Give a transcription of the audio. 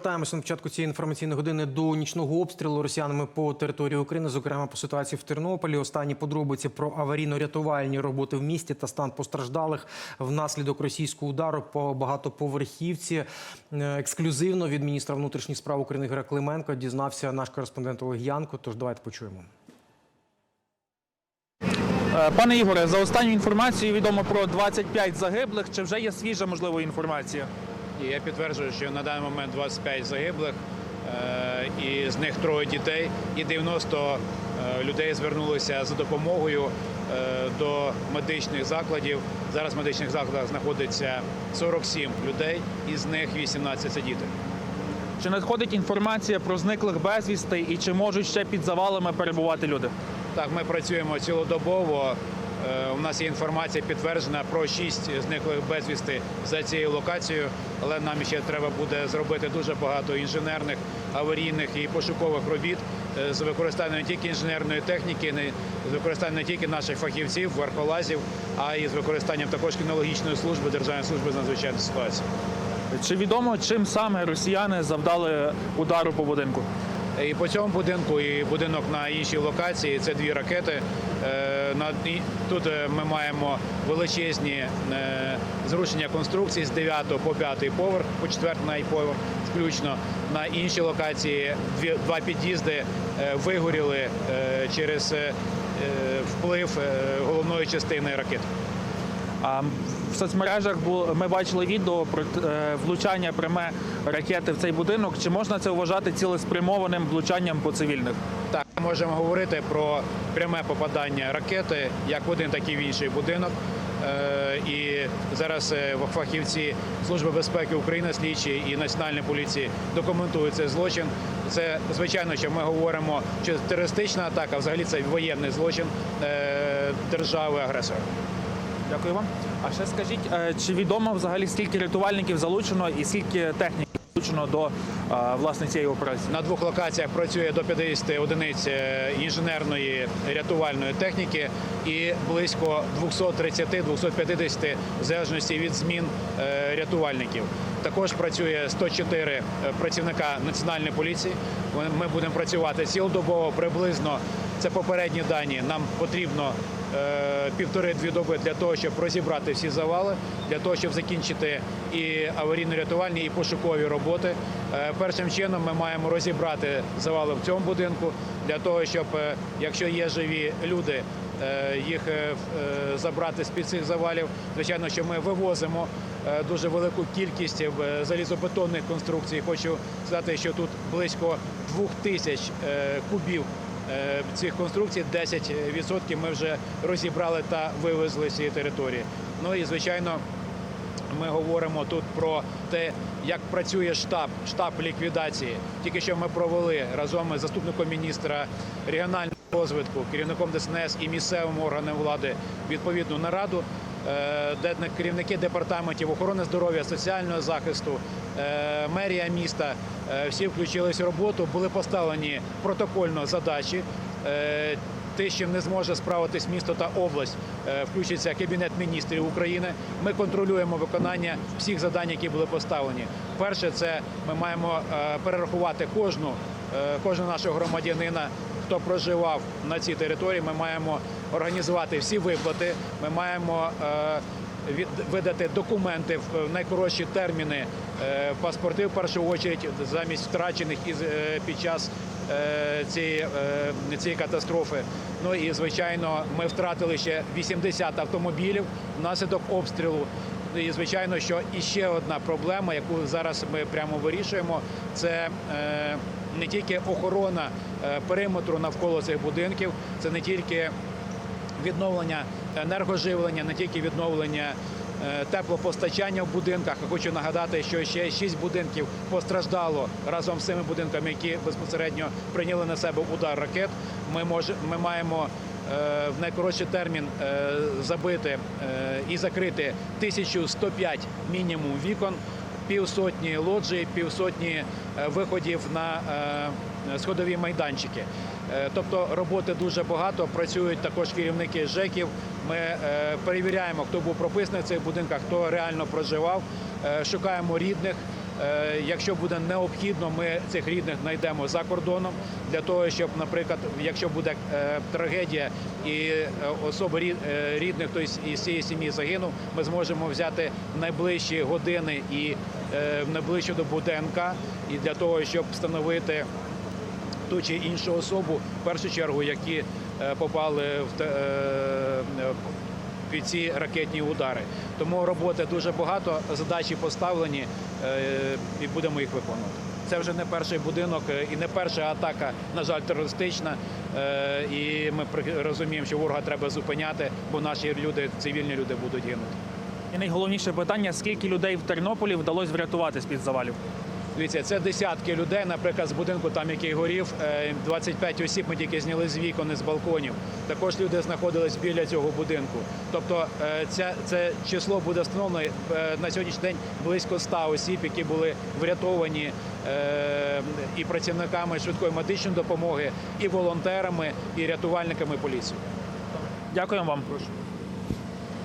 повертаємося на початку цієї інформаційної години до нічного обстрілу росіянами по території України, зокрема по ситуації в Тернополі. Останні подробиці про аварійно-рятувальні роботи в місті та стан постраждалих внаслідок російського удару по багатоповерхівці. Е, Ексклюзивно від міністра внутрішніх справ України Ігоря Клименко дізнався наш кореспондент Олег Янко. Тож давайте почуємо. Е, Пане Ігоре, за останню інформацією відомо про 25 загиблих. Чи вже є свіжа можливо інформація? І я підтверджую, що на даний момент 25 загиблих, е, і з них троє дітей, і 90 е, людей звернулися за допомогою е, до медичних закладів. Зараз в медичних закладах знаходиться 47 людей, із них 18 – це діти. Чи надходить інформація про зниклих безвісти і чи можуть ще під завалами перебувати люди? Так, ми працюємо цілодобово. Е, У нас є інформація підтверджена про шість зниклих безвісти за цією локацією, але нам ще треба буде зробити дуже багато інженерних, аварійних і пошукових робіт е, з використанням не тільки інженерної техніки, не з використанням не тільки наших фахівців, верхолазів, а й з використанням також кінологічної служби Державної служби з надзвичайних ситуацій. Чи відомо, чим саме росіяни завдали удару по будинку? І по цьому будинку, і будинок на іншій локації це дві ракети. Е, Тут е, ми маємо величезні е, зрушення конструкцій з 9 по 5 поверх, по 4 поверх включно. На іншій локації два під'їзди е, вигоріли е, через е, е, вплив е, головної частини ракет. В соцмережах ми бачили відео про е, влучання пряме ракети в цей будинок. Чи можна це вважати цілеспрямованим влучанням по цивільних? Так, ми можемо говорити про пряме попадання ракети як в один, так і в інший будинок. Е, І зараз е, фахівці Служби безпеки України, слідчі і Національної поліції документують цей злочин. Це звичайно, що ми говоримо, що терористична атака, взагалі це воєнний злочин е, держави-агресора. Дякую вам. А ще скажіть, е, чи відомо взагалі скільки рятувальників залучено і скільки техніки залучено до е, власне цієї операції? На двох локаціях працює до 50 одиниць е, інженерної рятувальної техніки і близько 230-250 в залежності від змін рятувальників. Також працює 104 працівника національної поліції. Ми- будемо працювати цілодобово приблизно. Це попередні дані. Нам потрібно півтори-дві доби для того, щоб розібрати всі завали, для того, щоб закінчити і аварійно-рятувальні, і пошукові роботи. Е, Першим чином ми маємо розібрати завали в цьому будинку для того, щоб е, якщо є живі люди, е, їх е, е, забрати з під цих завалів. Звичайно, що ми вивозимо е, дуже велику кількість е, залізобетонних конструкцій. Хочу сказати, що тут близько двох тисяч е, кубів е, цих конструкцій 10% ми вже розібрали та вивезли з цієї території. Ну і звичайно, ми говоримо тут про те, як працює штаб, штаб ліквідації. Тільки що ми провели разом із заступником міністра регіонального розвитку, керівником ДСНС і місцевими органами влади відповідну нараду, е, керівники департаментів охорони здоров'я, соціального захисту, е, мерія міста е, всі включились в роботу, були поставлені протокольно задачі. Е, те, з чим не зможе справитись місто та область, е, включиться Кабінет міністрів України. Ми контролюємо виконання всіх завдань, які були поставлені. Перше, це ми маємо е, перерахувати кожну, е, кожного нашого громадянина, хто проживав на цій території. Ми маємо організувати всі виплати. Ми маємо е, видати документи в найкоротші терміни, е, паспорти в першу чергу замість втрачених е, під час цієї, цієї катастрофи. Ну і звичайно, ми втратили ще 80 автомобілів внаслідок обстрілу. Ну, І звичайно, що іще одна проблема, яку зараз ми прямо вирішуємо, це не тільки охорона е, периметру навколо цих будинків, це не тільки відновлення енергоживлення, не тільки відновлення е, теплопостачання в будинках. Хочу нагадати, що ще шість будинків постраждало разом з цими будинками, які безпосередньо прийняли на себе удар ракет. Ми може, ми маємо е, в найкоротший термін забити і закрити 1105 мінімум вікон півсотні лоджій, півсотні е, виходів на е, сходові майданчики. Е, Тобто роботи дуже багато. Працюють також керівники ЖЕКів. Ми перевіряємо, хто був прописаний в цих будинках, хто реально проживав. Шукаємо рідних. Е, Якщо буде необхідно, ми цих рідних знайдемо за кордоном для того, щоб, наприклад, якщо буде е, трагедія і е, особи рідних, тобто із цієї сім'ї загинув, ми зможемо взяти найближчі години і в найближчу добу ДНК і для того, щоб встановити ту чи іншу особу, в першу чергу, які попали в під ці ракетні удари. Тому роботи дуже багато, задачі поставлені е, і будемо їх виконувати. Це вже не перший будинок е, і не перша атака, на жаль, терористична. Е, І ми розуміємо, що ворога треба зупиняти, бо наші люди, цивільні люди, будуть гинути. І найголовніше питання: скільки людей в Тернополі вдалося врятувати з під завалів? Дивіться, це десятки людей. Наприклад, з будинку, там який горів, е, 25 осіб ми тільки зняли з вікон і з балконів. Також люди знаходились біля цього будинку. Тобто, е, ця, це число буде встановлено е, на сьогоднішній день близько 100 осіб, які були врятовані е, і працівниками швидкої медичної допомоги, і волонтерами, і рятувальниками поліції. Дякуємо вам.